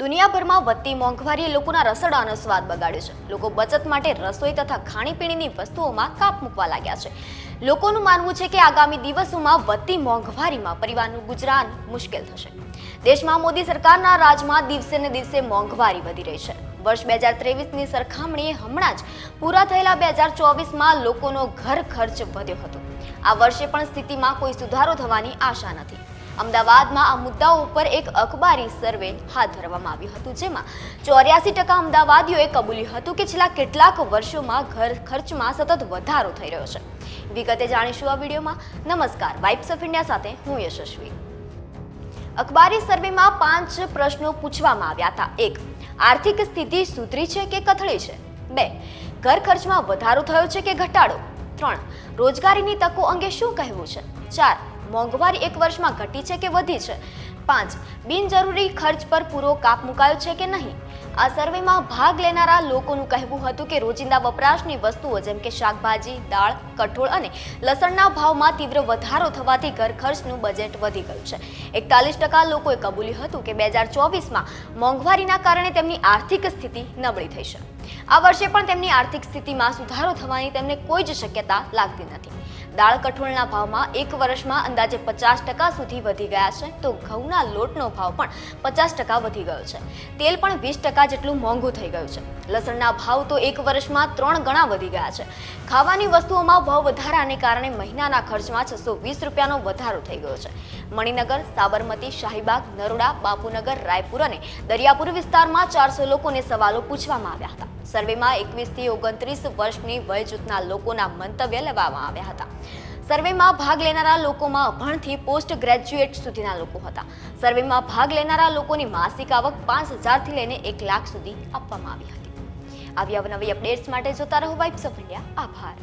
દુનિયાભરમાં વધતી મોંઘવારીએ લોકોના રસોડાનો સ્વાદ બગાડ્યો છે. લોકો બચત માટે રસોઈ તથા ખાણીપીણીની વસ્તુઓમાં કાપ મૂકવા લાગ્યા છે. લોકોનું માનવું છે કે આગામી દિવસોમાં વધતી મોંઘવારીમાં પરિવારનું ગુજરાન મુશ્કેલ થશે. દેશમાં મોદી સરકારના રાજમાં દિવસે ને દિવસે મોંઘવારી વધી રહી છે. વર્ષ બે હજાર ત્રેવીસની સરખામણીએ હમણાં જ પૂરા થયેલા બે હજાર ચોવીસમાં લોકોનો ઘર ખર્ચ વધ્યો હતો. આ વર્ષે પણ સ્થિતિમાં કોઈ સુધારો થવાની આશા નથી. અમદાવાદમાં આ મુદ્દાઓ ઉપર એક અખબારી સર્વે હાથ ધરવામાં આવ્યું હતું, જેમાં ચોર્યાસી ટકા અમદાવાદીઓએ કબૂલ્યું હતું કે છેલ્લા કેટલાક વર્ષોમાં ઘર ખર્ચમાં સતત વધારો થઈ રહ્યો છે. વિગતે જાણીશું આ વિડીયોમાં. નમસ્કાર, વાઇબ્સ ઓફ ઇન્ડિયા સાથે હું યશસ્વી. અખબારી સર્વેમાં પાંચ પ્રશ્નો પૂછવામાં આવ્યા હતા. એક, આર્થિક સ્થિતિ સુધરી છે કે કથળી છે? બે, ઘર ખર્ચમાં વધારો થયો છે કે ઘટાડો? ત્રણ, રોજગારીની તકો અંગે શું કહેવું છે? ચાર મોંઘવારી એક વર્ષમાં ઘટી છે કે વધી છે? પાંચ, બિનજરૂરી ખર્ચ પર પૂરો કાપ મુકાયો છે કે નહીં? આ સર્વેમાં ભાગ લેનારા લોકોનું કહેવું હતું કે રોજિંદા વપરાશની વસ્તુઓ જેમ કે શાકભાજી, દાળ, કઠોળ અને લસણના ભાવમાં તીવ્ર વધારો થવાથી ઘર ખર્ચનું બજેટ વધી ગયું છે. એકતાલીસ ટકા લોકોએ કબૂલ્યું હતું કે બે હજાર ચોવીસમાં મોંઘવારીના કારણે તેમની આર્થિક સ્થિતિ નબળી થઈ છે. આ વર્ષે પણ તેમની આર્થિક સ્થિતિમાં સુધારો થવાની તેમને કોઈ જ શક્યતા લાગતી નથી. દાળ કઠોળના ભાવમાં એક વર્ષમાં અંદાજે પચાસ ટકા સુધી વધી ગયા છે, તો ઘઉંના લોટનો ભાવ પણ પચાસ ટકા વધી ગયો છે. તેલ પણ વીસ ટકા જેટલું મોંઘું થઈ ગયું છે. લસણના ભાવ તો એક વર્ષમાં ત્રણ ગણા વધી ગયા છે. ખાવાની વસ્તુઓમાં ભાવ વધારાને કારણે મહિનાના ખર્ચમાં છસો વીસ રૂપિયાનો વધારો થઈ ગયો છે. મણિનગર, સાબરમતી, શાહીબાગ, નરોડા, બાપુનગર, રાયપુર અને દરિયાપુર વિસ્તારમાં ચારસો લોકોને સવાલો પૂછવામાં આવ્યા હતા. સર્વેમાં એકવીસથી ઓગણત્રીસ વર્ષની વય જૂથના લોકોના મંતવ્ય લેવામાં આવ્યા હતા. સર્વેમાં ભાગ લેનારા લોકોમાં અભણથી પોસ્ટ ગ્રેજ્યુએટ સુધીના લોકો હતા. સર્વેમાં ભાગ લેનારા લોકોની માસિક આવક પાંચ હજારથી લઈને એક લાખ સુધી આપવામાં આવી હતી. આવી અવનવી અપડેટ્સ માટે જોતા રહો વાઇબ્સ ઓફ ઇન્ડિયા આભાર.